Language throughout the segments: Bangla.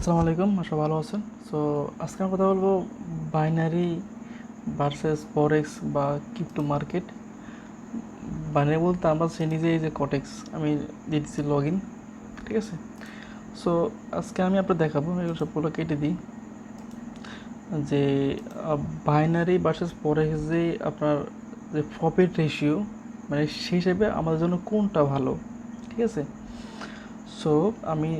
আসসালামু আলাইকুম, আশা ভালো আছেন। সো আজকে আমি কথা বলব বাইনারি ভার্সেস ফরেক্স বা ক্রিপ্টো মার্কেট বাইনারি বলতে আমরা যে এই যে কটেক্স আমি দিচ্ছি লগ ইন ঠিক আছে? সো আজকে আমি আপনার দেখাবো এগুলো সবগুলো কেটে দিই। যে বাইনারি ভার্সেস ফরেক্স যে আপনার যে প্রফিট রেশিও মানে সেই হিসেবে আমাদের জন্য কোনটা ভালো, ঠিক আছে? সো আমি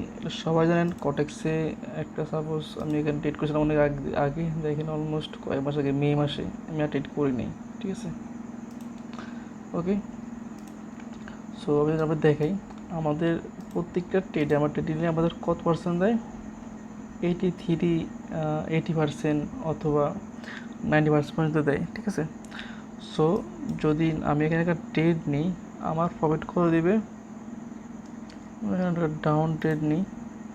সবাই জানেন কটেক্সে একটা সাপোজ আমি এখানে ট্রেড করেছিলাম অনেক আগ- দেখেন অলমোস্ট কয়েক মাস আগে, মে মাসে আমি আর ট্রেড করিনি ঠিক আছে? ওকে সো আমি যদি আপনাদের দেখাই, আমাদের প্রত্যেকটা ট্রেডে আমার ট্রেড নিলে আমাদের কত পার্সেন্ট দেয়? এইটি থ্রি এইটি পার্সেন্ট অথবা নাইনটি পার্সেন্ট পর্যন্ত দেয়, ঠিক আছে? সো যদি আমি এখানে একটা ট্রেড নিই, আমার প্রফিট করে দেবে? ডাউন ট্রেড নিই,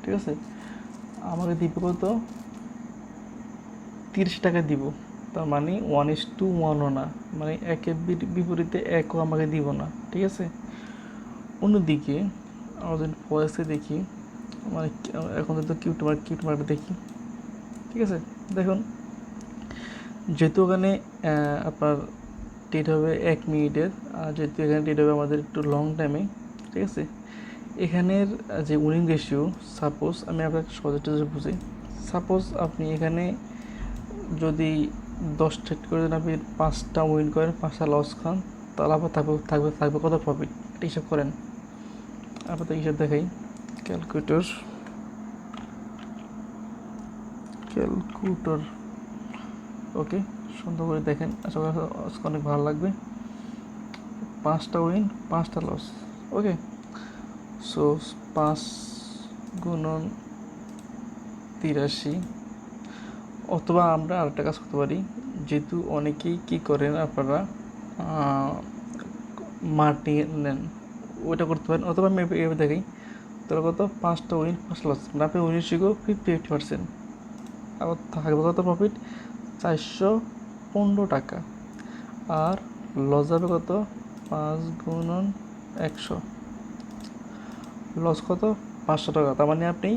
ঠিক আছে? আমাকে দিবে কত? তিরিশ টাকা দিব। তার মানে ওয়ান ইস টু ওয়ানও না। মানে একের বিপরীতে একও আমাকে দিব না, ঠিক আছে? অন্যদিকে, আমরা যদি ফরেক্সে দেখি মানে এখন তো কিউট মার্কেট কিউট মার্কেট দেখি, ঠিক আছে? দেখুন, যেহেতু ওখানে আপনার ট্রেড হবে এক মিনিটের, আর যেহেতু এখানে ট্রেড হবে আমাদের একটু লং টাইমে ঠিক আছে? এখানের যে উইনিং রেশিও সাপোজ আমি আপনাকে সহজটা বুঝি সাপোজ আপনি এখানে যদি দশ ট্রেড করে যদি আপনি পাঁচটা উইন করেন, পাঁচটা লস খান, তাহলে আবার থাকবে থাকবে থাকবে কত প্রফিট এটা হিসাব করেন। আপাতত হিসাব দেখাই। ক্যালকুলেটর ক্যালকুলেটর ওকে সুন্দর করে দেখেন। আশা করি অনেক ভালো লাগবে। পাঁচটা উইন পাঁচটা লস ওকে সো পাঁচ গুণন তিরাশি। অথবা আমরা আরেকটা কাজ করতে পারি, যেহেতু অনেকেই কী করেন আপনারা মাটি নেন, ওইটা করতে পারেন। অথবা আমি এভাবে- দেখাই তাহলে কত? পাঁচটা উইন পাঁচ লস মানে আপনি উইন শিখো ফিফটি এইট পার্সেন্ট আবার থাকবে কত প্রফিট চারশো পনেরো টাকা। আর লস যাবে কত? পাঁচ গুণন একশো। লস কত? পাঁচশো টাকা। তার মানে আপনি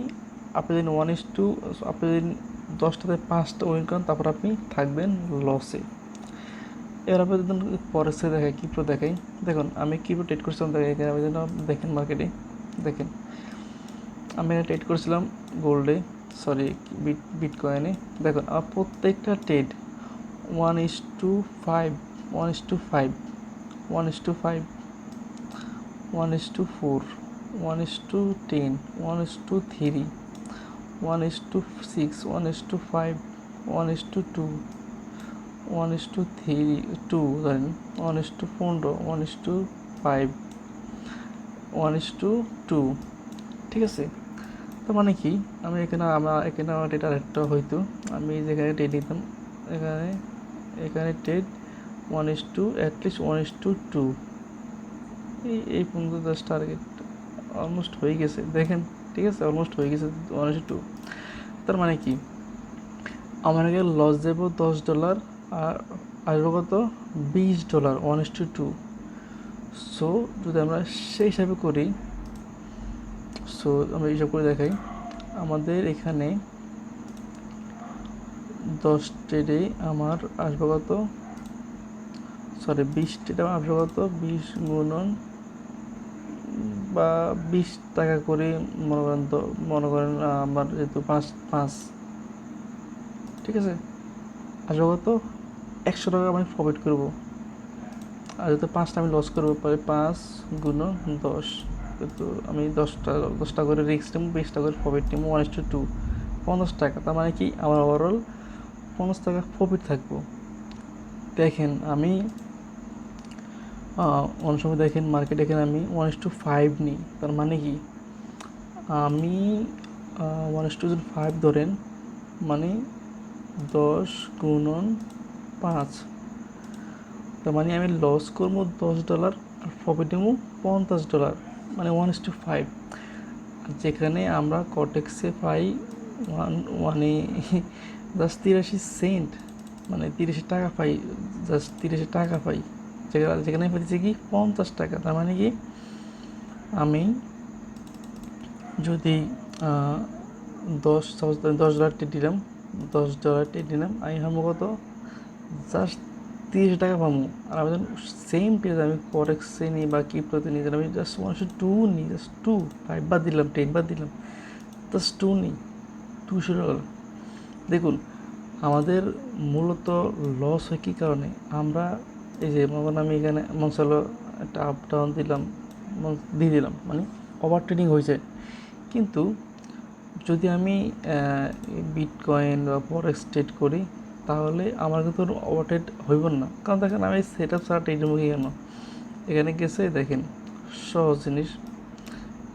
আপনি যদি ওয়ান ইস টু আপনি যদি দশটাতে পাঁচটা উইন করেন, তারপর আপনি থাকবেন লসে এবার আপনি যদি পরের সাথে দেখাই কিপ্রো দেখাই। দেখুন, আমি কিপ্রো ট্রেড করছিলাম দেখেন এখানে আপনি যেন দেখেন মার্কেটে দেখেন, আমি এখানে ট্রেড করেছিলাম গোল্ডে সরি বিট বিট কয়েনে দেখুন, আমার প্রত্যেকটা trade one is two five one is two five one is two five one is two four one is two ten one is two three one is two six one is two five one is two two one is two three two ধরেন ওয়ান ইস টু পনেরো one is two five one is two two ঠিক আছে তার মানে কি আমি এখানে আমার এখানে আমার ডেটা আরেকটা হয়তো আমি যেখানে টেড নিতাম এখানে এখানে Ted one is two at least one is two two এই এই পর্যন্ত জাস্ট টার্গেট অলমোস্ট হয়ে গেছে। দেখেন, ঠিক আছে? অলমোস্ট হয়ে গেছে ওয়ান টু তার মানে কি? আমার আগে লস দেবো দশ ডলার আর আসব কত? বিশ dollar one two two so যদি আমরা সেই হিসাবে করি সো আমরা হিসাব করে দেখাই। আমাদের এখানে দশ ট্রেডে আমার আসবে কত? সরি বিশ ট্রেডে আমার আসবে কত? বিশ গুণন বা বিশ টাকা করে মনে করেন তো, মনে করেন আমার যেহেতু পাঁচ পাঁচ। ঠিক আছে? আসবে কত একশো টাকা আমি প্রফিট করব। আর যেহেতু পাঁচটা আমি লস করব পরে পাঁচ গুণ দশ। কিন্তু আমি দশটা দশটা করে রিক্স নেব, বিশটা করে প্রফিট নেব ওয়ান টু টু পঞ্চাশ টাকা, তার মানে কি? আমার ওভারঅল পঞ্চাশ টাকা প্রফিট থাকব। দেখেন, আমি অনেক সময় দেখেন মার্কেট এখানে আমি ওয়ান এস টু ফাইভ নিই। তার মানে কি? আমি ওয়ান এস টু যদি ফাইভ ধরেন মানে দশ গুণন পাঁচ। তার মানে আমি লস করব দশ ডলার আর প্রফিট নেব পঞ্চাশ ডলার মানে ওয়ান ইস টু ফাইভ যেখানে আমরা কটেক্সে পাই ওয়ান ওয়ানে জাস্ট তিরাশি সেন্ট মানে তিরিশি টাকা পাই জাস্ট তিরিশি টাকা পাই। যেখানে পাইছি কি? পঞ্চাশ টাকা। তার মানে কি? আমি যদি দশ দশ ডলার টেট দিলাম, দশ ডলার টেট দিলাম, আমি ভাবো কত? জাস্ট তিরিশ টাকা পাবো আর আমি যখন সেম পেজ আমি ফরেক্সে নিই বা ক্রিপ্টোতে নিই, আমি জাস্ট মানুষ two two just two five বাদ দিলাম টেন বাদ দিলাম জাস্ট টু নিই, দুশো ডলার দেখুন, আমাদের মূলত লস হয় কী কারণে? আমরা এই যে মনে করেন আমি এখানে মনসালো একটা আপ ডাউন দিলাম, মন- দিয়ে দিলাম মানে ওভার ট্রেডিং হয়েছে কিন্তু যদি আমি বিটকয়েন বা ফরেক্স ট্রেড করি, তাহলে আমার কিন্তু ওভারটেড হইব না। কারণ দেখেন আমি সেট আপ ছাড়া ট্রেড মুখে কেন? এখানে গেছে, দেখেন, সহজ জিনিস।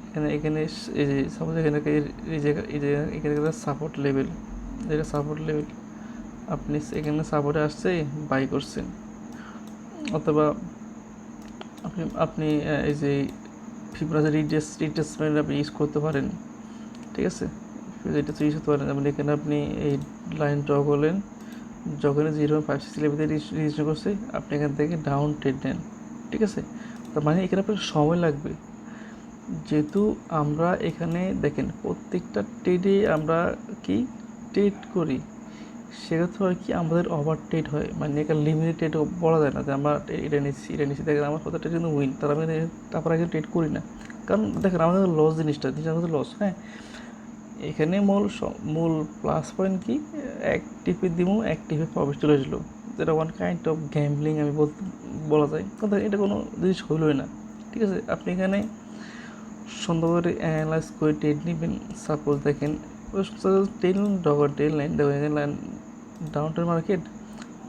এখানে এখানে এই যে সাপোজ এখানে এই- জায়গা, এই জায়গা, এখানে সাপোর্ট লেভেল যেটা সাপোর্ট লেভেল আপনি এখানে সাপোর্টে আসছে বাই করছেন। অথবা আপনি আপনি এই যে ফিবনাসি রিডেস রিডেসমেন্ট আপনি ইউজ করতে পারেন, ঠিক আছে? ইউজ করতে পারেন। আপনি এখানে আপনি এই লাইন ড্র করলেন যখন জিরো ফাইভ সিক্স লেভেলে রেজিস্টার করছে আপনি এখান থেকে ডাউন ট্রেড নেন, ঠিক আছে? তার মানে এখানে আপনার সময় লাগবে। যেহেতু আমরা এখানে দেখেন, প্রত্যেকটা ট্রেডে আমরা কি? ট্রেড করি। সেক্ষেত্রে হয় কি আমাদের ওভারটেট হয় মানে একটা লিমিটেড বলা যায় না যে আমরা এটা নিচ্ছি এটা নিচ্ছি। দেখেন আমার কথাটা কিন্তু উইন তার আমি তারপর আগে ট্রেড করি না। কারণ দেখেন আমাদের লস জিনিসটা জিনিসটা আমাদের লস হ্যাঁ? এখানে মূল মূল প্লাস পয়েন্ট কি? এক টিপে দিব এক টিপে প্রবেশ চলে আসলো যেটা ওয়ান কাইন্ড অফ গ্যাম্বলিং আমি বলা যায়। কিন্তু এটা কোনো জিনিস হইলই না, ঠিক আছে? আপনি এখানে সুন্দর করে অ্যানালাইজ করে ট্রেড নেবেন। সাপোজ দেখেন টেন ডগার টেন লাইন দেখেন এখানে line down trend market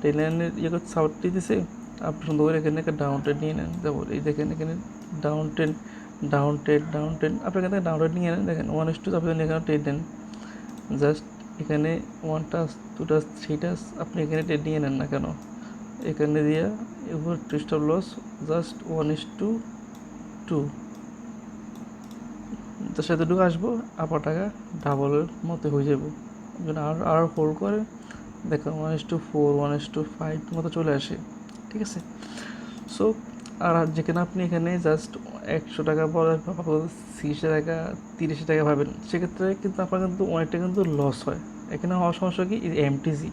trend লাইনের ইয়ে করে সাপোর্ট দিতেছে আপনি সুন্দর করে এখানে একটা ডাউন ট্রেন নিয়ে নেন। যাব, এই দেখেন এখানে down trend down trend down trend আপনি এখান থেকে ডাউন ট্রেন নিয়ে নেন, দেখেন ওয়ান ইস টু আপনি এখানে ট্রেড নেন জাস্ট এখানে ওয়ান টাস টু টাস থ্রি টাস, আপনি এখানে ট্রেড নিয়ে নেন না কেন? এখানে দিয়ে, এবার twist of loss just one is two two তার সাথে ঢুকে আসব, আবার টাকা ডাবলের মতো হয়ে যাব। আর আর হোল্ড করে, দেখো one is two four one is two five মতো চলে আসে, ঠিক আছে? সো আর যেখানে আপনি এখানে জাস্ট একশো টাকা পর তিরিশ টাকা, তিরিশে টাকা পাবেন সেক্ষেত্রে কিন্তু আপনার কিন্তু অনেকটা কিন্তু লস হয়। এখানে হওয়ার সমস্যা কি? এমটিসি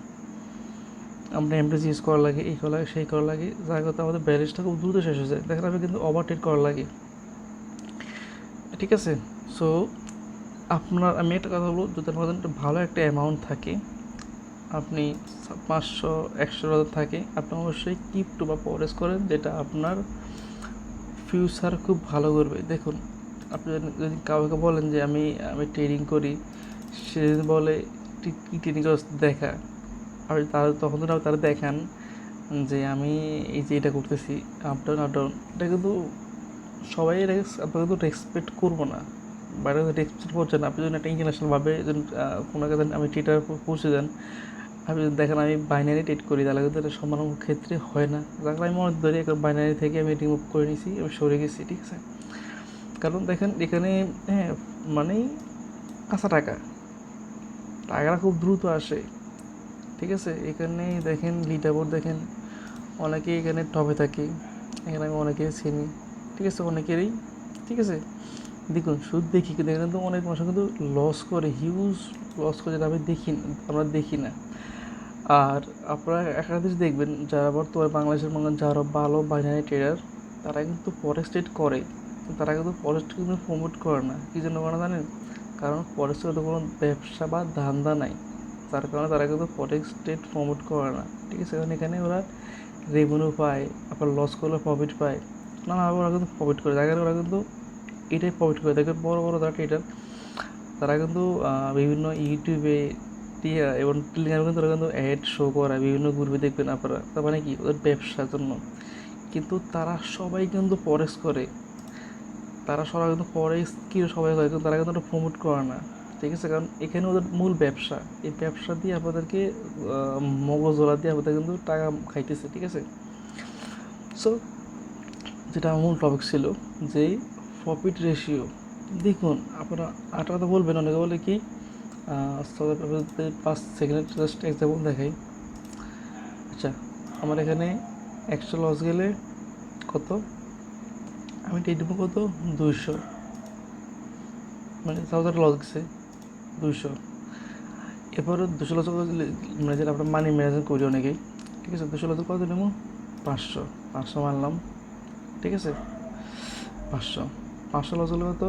আমরা এমটিসি ইউজ করা লাগে, এই করা লাগে, সেই করা লাগে, যার কথা আমাদের ব্যালেন্সটা খুব দ্রুত শেষ হয়ে যায়। দেখেন, আমি কিন্তু ওভারটেড করা লাগে। ঠিক আছে? সো আপনার, আমি একটা কথা বলব, যদি আপনার একটা ভালো একটা অ্যামাউন্ট থাকে, আপনি পাঁচশো, একশো ডলার থাকে, আপনি অবশ্যই কিপটু বা পরেস করেন, যেটা আপনার ফিউচার খুব ভালো করবে। দেখুন, আপনি যদি- কাউকে বলেন যে আমি আমি ট্রেনিং করি, সে বলে, কী ট্রেডিং করছ, দেখা। আর তার, তখন তারা দেখান যে আমি এই যে এটা করতেছি আপ ডাউন আপ ডাউন এটা কিন্তু সবাই আপনাকে কিন্তু রেসপেক্ট করব না। বাইরে রেসপেক্ট করছে না আপনি যদি একটা ইন্টারন্যাশনালভাবে যদি কোনো একটা আপনি ট্রেটার পৌঁছে দেন, আপনি যদি দেখেন আমি বাইনারি ট্রেড করি, তাহলে কিন্তু এটা সম্মান ক্ষেত্রে হয় না। যার আমি মনে ধরি এখন বাইনারি থেকে আমি রিমুভ করে নিয়েছি আমি সরে গেছি, ঠিক আছে? কারণ দেখেন এখানে হ্যাঁ মানে কাঁচা টাকা। টাকাটা খুব দ্রুত আসে, ঠিক আছে? এখানে দেখেন লিডারবোর্ড দেখেন, অনেকেই এখানে টপে থাকে, এখানে আমি অনেকেই চিনি, ঠিক আছে? অনেকেরই, ঠিক আছে? দেখুন সুদ দেখি কিন্তু এখানে তো অনেক মানুষ কিন্তু লস করে হিউজ লস করে যেটা আমি দেখি না আমরা দেখি না। আর আপনারা জিনিস দেখবেন, যারা বর্তমানে বাংলাদেশের মনে যারা ভালো বাইনারি ট্রেডার তারা কিন্তু ফরেক্স ট্রেড করে তারা কিন্তু ফরেক্স কিন্তু প্রমোট করে না। কী জন্য করে না জানেন? কারণ ফরেক্স তো কোনো ব্যবসা বা ধান্দা নাই। তার কারণে তারা কিন্তু ফরেক্স ট্রেড প্রমোট করে না। ঠিক আছে, কারণ এখানে ওরা রেভিনিউ পায়, আবার লস করলে প্রফিট পায়। নানাভাবে ওরা কিন্তু প্রফিট করে। যার কারণে ওরা কিন্তু এটাই প্রফিট করে। দেখবেন বড় বড় যারা ট্রেডার তারা কিন্তু বিভিন্ন ইউটিউবে এবং টেলিগ্রামে কিন্তু তারা কিন্তু অ্যাড শো করায় বিভিন্ন গ্রুপে দেখবেন আপনারা। তার মানে কি? ওদের ব্যবসার জন্য। কিন্তু তারা সবাই কিন্তু পরেস করে। তারা সবাই কিন্তু পরেস কি সবাই করে, কিন্তু তারা কিন্তু ওটা প্রমোট করে না। ঠিক আছে? কারণ এখানে ওদের মূল ব্যবসা। এই ব্যবসা দিয়ে আপনাদেরকে মগজোলা দিয়ে আপনাদের কিন্তু টাকা খাইতেছে, ঠিক আছে? সো যেটা আমার মূল টপিক ছিল, যে প্রফিট রেশিও দেখুন, আপনারা আরেকটা কথা বলবেন, অনেকে বলে কি পাঁচ সেকেন্ডের জাস্ট এক্সাম্পল দেখাই। আচ্ছা আমার এখানে একশো লস গেলে কত? আমি টেট দেবো কত? দুইশো। মানে সাউথ লস গেছে, দুইশো। এরপরে দুশো লক্ষ ম্যানেজার আমরা মানি ম্যানেজার করি অনেকেই। ঠিক আছে, দুশো লক্ষ কত নেব পাঁচশো। পাঁচশো মানলাম। ঠিক আছে? পাঁচশো। পাঁচশো লস হলে কত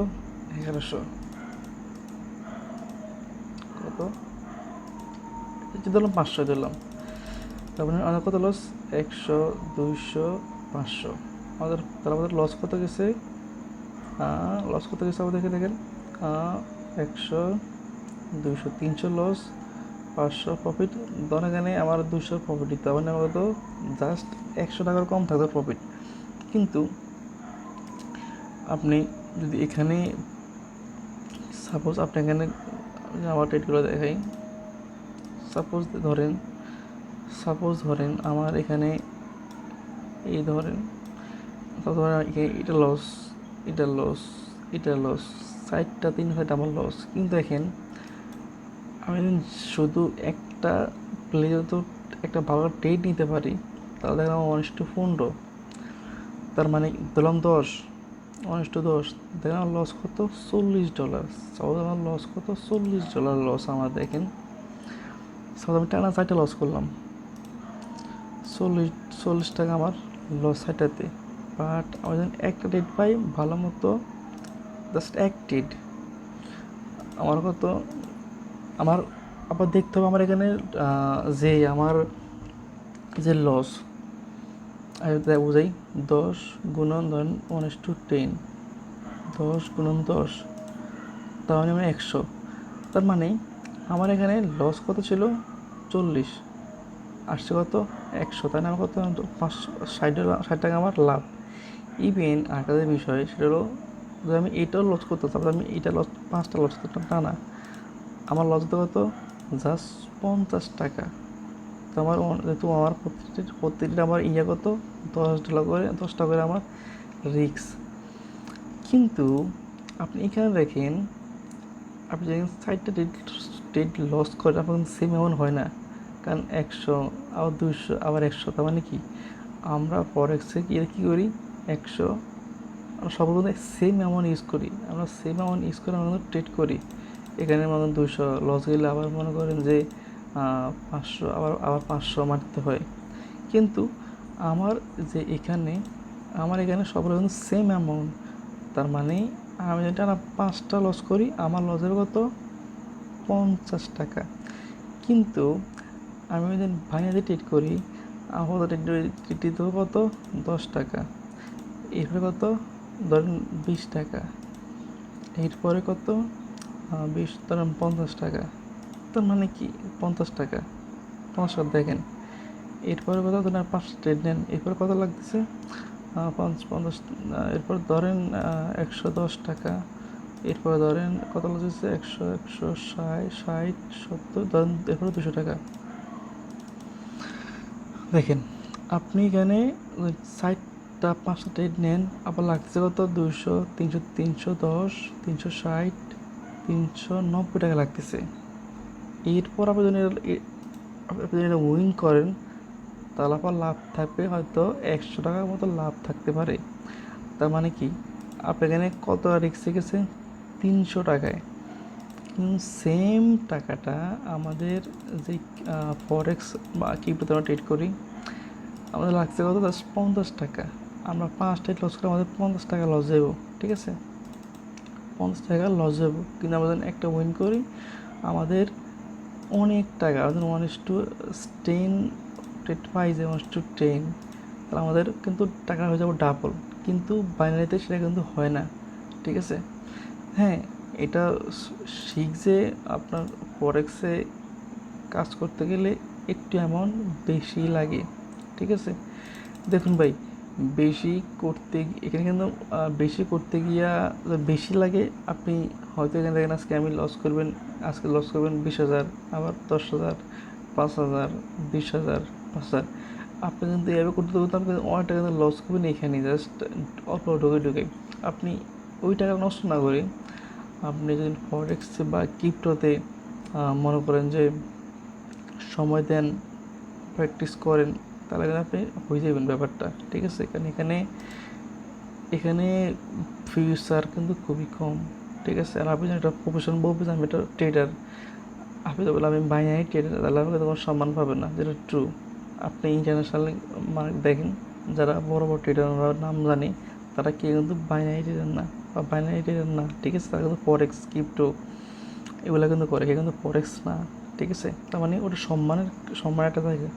এগারোশো। কত? ধরলাম পাঁচশো দিলাম তারপরে আমাদের কত লস? একশো, দুইশো, পাঁচশো। আমাদের, তাহলে আমাদের লস কত গেছে? লস কত গেছে আমাদের দেখে দেখেন? একশো, দুইশো, তিনশো লস, পাঁচশো প্রফিট ধরেন এখানে আমার দুশো প্রফিট দিতে হবে না কত জাস্ট একশো টাকার কম থাকবে প্রফিট কিন্তু আপনি যদি এখানে সাপোজ আপনি এখানে আমার ট্রেডগুলো দেখাই। সাপোজ ধরেন সাপোজ ধরেন আমার এখানে এই ধরেন ধরেন এটা লস এটা লস এটা লস সাইডটা তিন সাইডটা আমার লস কিন্তু দেখেন, আমি শুধু একটা প্লেয়ার তো একটা ভালো ট্রেড নিতে পারি, তাহলে দেখেন আমার ওয়ান টু তার মানে দিলাম দশ। ওয়ান টু দশ দেখেন আমার লস কত? চল্লিশ ডলার সাপোজ আমার লস কত? চল্লিশ ডলার লস আমার দেখেন। সাপোজ আমি টানা চারটে লস করলাম। চল্লিশ চল্লিশ টাকা আমার লস সাইটাতে বাট আমি যখন একটা ডেট পাই, ভালো মতো জাস্ট এক ডেট আমার কত, আমার আবার দেখতে হবে আমার এখানে যে আমার যে লস বুঝাই দশ গুণন ধরেন ওয়ান ইস টু টেন দশ গুণন দশ তার মানে একশো। তার মানে আমার এখানে লস কত ছিল? চল্লিশ। আসছে কত? একশো। তাই আমার কত? পাঁচশো, ষাট ষাট টাকা আমার লাভ। ইভেন আরেকটা বিষয়, সেটা হলো যদি আমি এইটাও লস করতে তারপরে আমি এইটা লস পাঁচটা লস করতাম, তা না। আমার লস কত? জাস্ট পঞ্চাশ টাকা। তো আমার যেহেতু আমার প্রত্যেকটি প্রত্যেকটা আমার ইয়ে কত দশ ডলার করে দশটা করে আমার রিক্স কিন্তু আপনি এখানে দেখেন, আপনি যখন সাইডটা ডেট ডেট লস করেন, আপনার সেম এমন হয় না। কারণ একশো, আবার দুশো আবার একশো, তার মানে কি? আমরা ফরেক্সে কি কী করি? একশো, আমরা সব সেম অ্যামাউন্ট ইউজ করি। আমরা সেম অ্যামাউন্ট ইউজ করে আমরা ট্রেড করি। এখানে মনে দুশো লস গেলে আবার মনে করেন যে পাঁচশো, আবার আবার পাঁচশো মারতে হয়। কিন্তু আমার যে এখানে, আমার এখানে সব রকম সেম অ্যামাউন্ট তার মানে আমি যদি টানা পাঁচটা লস করি, আমার লসের কত? পঞ্চাশ টাকা। কিন্তু আমি যদি ভাইনাতে ট্রিট করি আমার ট্রিট দিতে হবে কত? দশ টাকা। এরপরে কত? ধরেন বিশ টাকা। এরপরে কত? বিশ, ধরেন পঞ্চাশ টাকা। তার মানে কি, পঞ্চাশ টাকা। পাঁচশো দেখেন। এরপরে কত ধরেন পাঁচটা ট্রেড নেন। এরপরে কত লাগতেছে? পাঁচ পঞ্চাশ এরপর ধরেন একশো দশ টাকা। এরপরে ধরেন কত লাগতেছে? একশো একশো ষাট ষাট, সত্তর, ধরেন এরপরে দুশো টাকা। দেখেন, আপনি এখানে ষাটটা পাঁচটা ট্রেড নেন, আবার লাগছে কত? দুশো, তিনশো তিনশো দশ, তিনশো ষাট, তিনশো নব্বই টাকা লাগতেছে। এরপর আপনি যদি আপনি যদি উইন করেন, তাহলে আপনার লাভ থাকবে হয়তো একশো টাকার মতো লাভ থাকতে পারে। তার মানে কি? আপনি এখানে কত রিক্সে গেছে তিনশো টাকায়। কিন্তু সেম টাকাটা আমাদের যে ফরেক্স বা কিপ্টোতে আমরা ট্রেড করি, আমাদের লাগছে কত? দশ, পঞ্চাশ টাকা। আমরা পাঁচ ট্রেড লস করে আমাদের পঞ্চাশ টাকা লস যাব ঠিক আছে? পঞ্চাশ টাকা লস যাব কিন্তু আমরা একটা উইন করি, আমাদের অনেক টাকা আমাদের ওয়ান ইস টু টেন পাইজ ওয়ান ইস টু টেন তাহলে আমাদের কিন্তু টাকা হয়ে যাব ডাবল কিন্তু বাইনারিতে সেটা কিন্তু হয় না, ঠিক আছে? হ্যাঁ এটা শিখছে আপনার ফরেক্সে কাজ করতে গেলে একটু অ্যামাউন্ট বেশি লাগে, ঠিক আছে? দেখুন ভাই বেশি করতে এখানে কিন্তু বেশি করতে গিয়া বেশি লাগে, আপনি হয়তো এখানে দেখেন আজকে আমি লস করবেন, আজকে লস করবেন বিশ হাজার, আবার দশ হাজার, পাঁচ হাজার, বিশ হাজার, পাঁচ হাজার। আপনি কিন্তু এভাবে করতে করতে আপনি অনেক টাকা কিন্তু লস করবেন এখানে জাস্ট অল্প ঢুকে ঢুকে। আপনি ওই টাকা নষ্ট না করে আপনি যদি ফরেক্স বা ক্রিপ্টোতে মনে করেন যে সময় দেন প্র্যাকটিস করেন তাহলে আপনি হয়ে যাবেন ব্যাপারটা, ঠিক আছে? কারণ এখানে এখানে ফিউচার কিন্তু খুবই কম, ঠিক আছে? আর আপনি একটা প্রফেশন বলবেন আমি একটা ট্রেডার আপনি তো বললেন আমি বাইনারি ট্রেডার তাহলে আমাকে তখন সম্মান পাবেন না, যেটা ট্রু আপনি ইন্টারন্যাশনাল মার্কেট দেখেন, যারা বড় বড় ট্রেডার নাম জানি, তারা কেউ কিন্তু বাইনারি ট্রেডার না, বা বাইনারি ট্রেডার না, ঠিক আছে? তারা কিন্তু ফরেক্স ক্রিপ্টো এগুলো কিন্তু করে কিন্তু ফরেক্স না, ঠিক আছে? তার মানে ওটা সম্মানের সম্মান একটা জায়গা।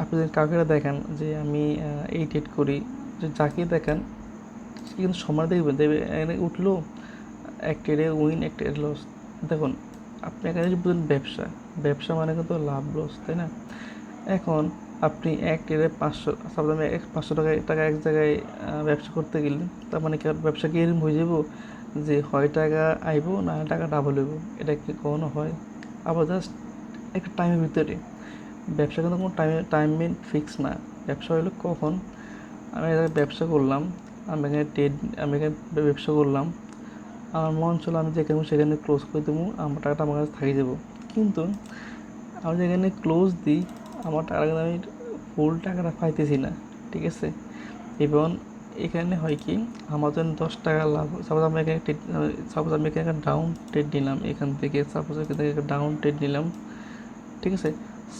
আপনি যদি কাউকে দেখেন যে আমি এই ট্রেড করি। যে যাকে দেখেন, সে কিন্তু সম্মান দেখবেন দেবে। উঠল, এক ট্রেডে উইন এক ট্রেড লস দেখুন, আপনি এখানে বুঝেন ব্যবসা ব্যবসা মানে কিন্তু লাভ লস তাই না? এখন আপনি এক ট্রেডে পাঁচশো সাপোজ আমি এক, পাঁচশো টাকা টাকা এক জায়গায় ব্যবসা করতে গেলে তার মানে কি ব্যবসা কি হয়ে যাব? যে হয় টাকা আইব, না টাকা ডাবল হইব। এটা কি কখনো হয়? আবার জাস্ট একটা টাইমের ভিতরে ব্যবসা কিন্তু কোনো টাইমে টাইমিং ফিক্স না। ব্যবসা হলো কখন? আমি একটা ব্যবসা করলাম, আমি এখানে ট্রেড আমি এখানে ব্যবসা করলাম। আমার মন চলো আমি যেখানে সেখানে ক্লোজ করে দেবো, আমার টাকাটা আমার কাছে থাকি যাব। কিন্তু আমি যেখানে ক্লোজ দিই, আমার টাকাটা কিন্তু আমি ফুল টাকাটা পাইতেছি না, ঠিক আছে? এবং এখানে হয় কি, আমার জন্য দশ টাকা লাভ সাপোজ আমি এখানে সাপোজ আমি এখানে একটা ডাউন ট্রেড নিলাম, এখান থেকে সাপোজ এখান থেকে একটা ডাউন ট্রেড নিলাম, ঠিক আছে?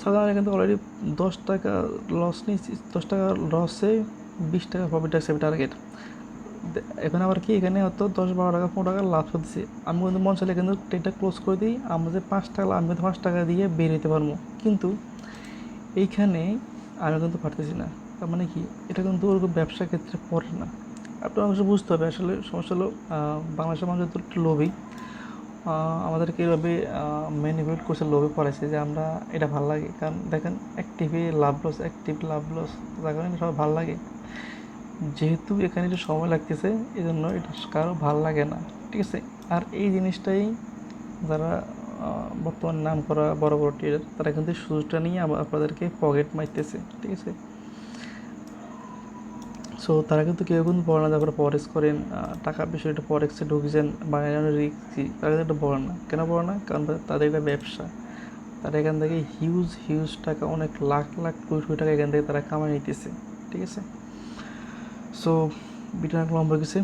সাপোজ কিন্তু অলরেডি দশ টাকা লস নিয়েছি দশ টাকা লসে বিশ টাকা প্রফিট আছে টার্গেট এখন আবার কি এখানে হয়তো দশ বারো টাকা পনেরো টাকা লাভ হচ্ছে। আমি কিন্তু মন চাইলে কিন্তু ট্রেনটা ক্লোজ করে দিই আমরা যে পাঁচ টাকা লাভ, আমি কিন্তু পাঁচ টাকা দিয়ে বের হতে পারব। কিন্তু এইখানে আমি কিন্তু পারতেছি না। তার মানে কি এটা কিন্তু ওরকম ব্যবসার ক্ষেত্রে পড়ে না। আপনার অবশ্য বুঝতে হবে আসলে সমস্যা হলো বাংলাদেশের মানুষ একটু লোভী। আমাদেরকে এভাবে ম্যানিপুলেট করছে, লোভে পড়াইছে যে আমরা এটা ভালো লাগে। কারণ দেখেন অ্যাক্টিভে লাভ লস অ্যাক্টিভ লাভ লস যার কারণে সবাই ভালো লাগে। যেহেতু এখানে একটু সময় লাগতেছে এই জন্য এটা কারও ভালো লাগে না, ঠিক আছে? আর এই জিনিসটাই যারা বর্তমান নাম করা বড় বড় ট্রেডার তারা কিন্তু সুযোগটা নিয়ে আবার আপনাদেরকে পকেট মারতেছে, ঠিক আছে? সো তারা কিন্তু কেউ কিন্তু বলে না তারপরে ফরেক্স করেন টাকা বিষয়টা ফরেক্সে ঢুকছেন বা রিক্সি তারা কিন্তু এটা বলে না। কেন বলে না? কারণ তাদের এটা ব্যবসা। তারা এখান থেকে হিউজ হিউজ টাকা, অনেক লাখ লাখ কোটি কোটি টাকা এখান থেকে তারা কামাই নিতেছে। ঠিক আছে? সো ভিডিও অনেক লম্বা গেছে।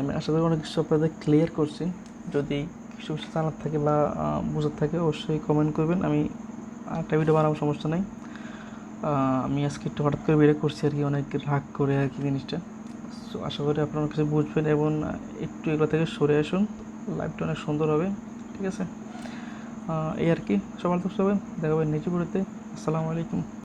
আমি আশা করি অনেক কিছু আপনাদের ক্লিয়ার করছি। যদি কিছু কিছু জানার থাকে বা বোঝার থাকে অবশ্যই কমেন্ট করবেন। আমি আরেকটা ভিডিও বানাবো, সমস্যা নেই। আমি আজকে একটু হঠাৎ করে বেরে করছি আর কি, অনেক রাগ করে আর কি জিনিসটা। সো আশা করি আপনারা কিছু বুঝবেন এবং একটু এগুলো থেকে সরে আসুন। লাইফটা অনেক সুন্দর হবে, ঠিক আছে? এই আর কি। সবাই তো সবাই দেখাবেন নিচে পড়তে আসসালামু আলাইকুম।